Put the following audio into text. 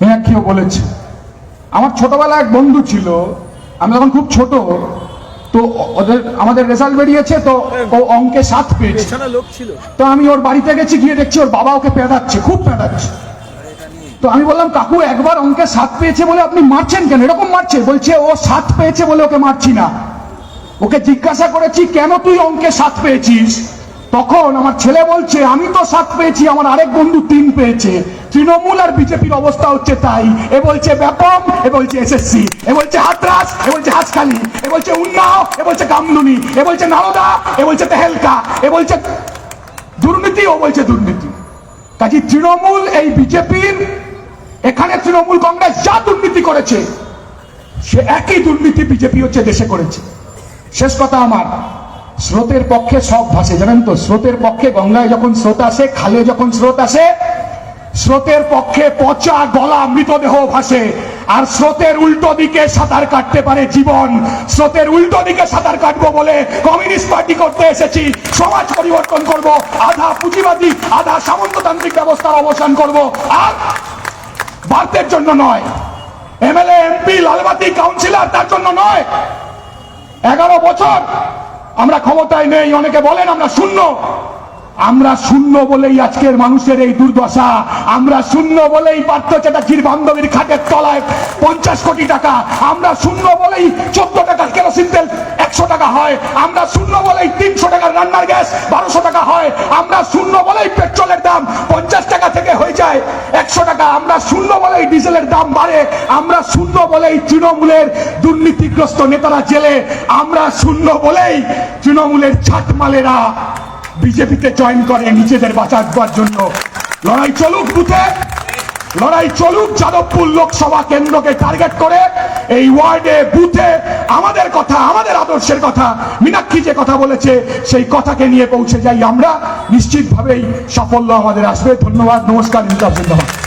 মীনাক্ষীও বলেছে। আমার ছোটবেলা এক বন্ধু ছিল আমি তখন খুব ছোট তো ওদের আমাদের রেজাল্ট বেরিয়েছে তো ও অঙ্কে সাত পেয়েছে। পেছনে লোক ছিল। তো আমি ওর বাড়িতে গেছি গিয়ে দেখছি ওর বাবা ওকে পেদাচ্ছে খুব পেদাচ্ছে। তো আমি বললাম কাকু একবার অঙ্কে সাত পেয়েছে বলে আপনি মারছেন কেন? এরকম মারছে? বলছে ও সাত পেয়েছে বলে ওকে মারছি না। ওকে জিজ্ঞাসা করেছি কেন তুই অঙ্কে সাত পেয়েছিস? তখন আমার ছেলে বলছে, আমি তো সাত পেয়েছি, আমার আরেক বন্ধু তিন পেয়েছে। তৃণমূল আর বিজেপির অবস্থা হচ্ছে তাই। এ বলছে ব্যাপক এ বলছে এসএসসি, এ বলছে হাতরাস, এ বলছে হাসখালি এ বলছে উন্নাও, এ বলছে গামদুনি এ বলছে নারদা, এ বলছে তেহেলকা, এ বলছে দুর্নীতি, ও বলছে দুর্নীতি। কাজে তৃণমূল এই বিজেপির, এখানে তৃণমূল কংগ্রেস যা দুর্নীতি করেছে, সে একই দুর্নীতি বিজেপি হচ্ছে দেশে করেছে। শেষ কথা আমার। স্রোতের পক্ষে সব ভাসে, জানেন তো? স্রোতের পক্ষে গঙ্গায় যখন স্রোত আসে, খালে যখন স্রোত আসে, স্রোতের পক্ষে পচা গলা মৃতদেহ ভাসে। আর স্রোতের উল্টো দিকে সাঁতার কাটতে পারে জীবন। স্রোতের উল্টো দিকে সাঁতার কাটবো বলে কমিউনিস্ট পার্টি করতে এসেছি। সমাজ পরিবর্তন করব, আধা পুঁজিবাদী, আধা সামন্ততান্ত্রিক ব্যবস্থার অবসান করব। আর ভারতের জন্য নয়। এমএলএ, এমপি, লালবাতি, কাউন্সিলর, তার জন্য নয়। এগারো বছর আমরা ক্ষমতায় নেই, অনেকে বলেন আমরা শূন্য। আমরা শূন্য বলেই আজকের মানুষের এই দুর্দশা। আমরা শূন্য বলেই পার্থ চ্যাটার্জির বান্ধবীর খাটের তলায় পঞ্চাশ কোটি টাকা। আমরা শূন্য বলেই চোদ্দ টাকার কেরোসিন তেল একশো টাকা হয়। আমরা শূন্য বলেই তিনশো টাকার রান্নার গ্যাস বারোশো টাকা হয়। আমরা শূন্য বলেই পেট্রোলের দাম পঞ্চাশ টাকা থেকে হয়ে যায়। একশো টাকা। আমরা শূন্য বলেই ডিজেলের দাম বাড়ে। আমরা শূন্য বলেই তৃণমূলের দুর্নীতিগ্রস্ত নেতারা জেলে। আমরা শূন্য বলেই তৃণমূলের ছাটমালেরা বিজেপিতে জয়েন করে নিজেদের বাঁচাবার জন্য। লড়াই চলুক বুথে। লড়াই চলুক, যাদবপুর লোকসভা কেন্দ্রকে টার্গেট করে, এই ওয়ার্ডে বুথে আমাদের কথা, আমাদের আদর্শের কথা, মীনাক্ষী যে কথা বলেছে, সেই কথাকে নিয়ে পৌঁছে যাই আমরা। নিশ্চিতভাবেই সাফল্য আমাদের আসবে। ধন্যবাদ, নমস্কার জিন্দাবাদ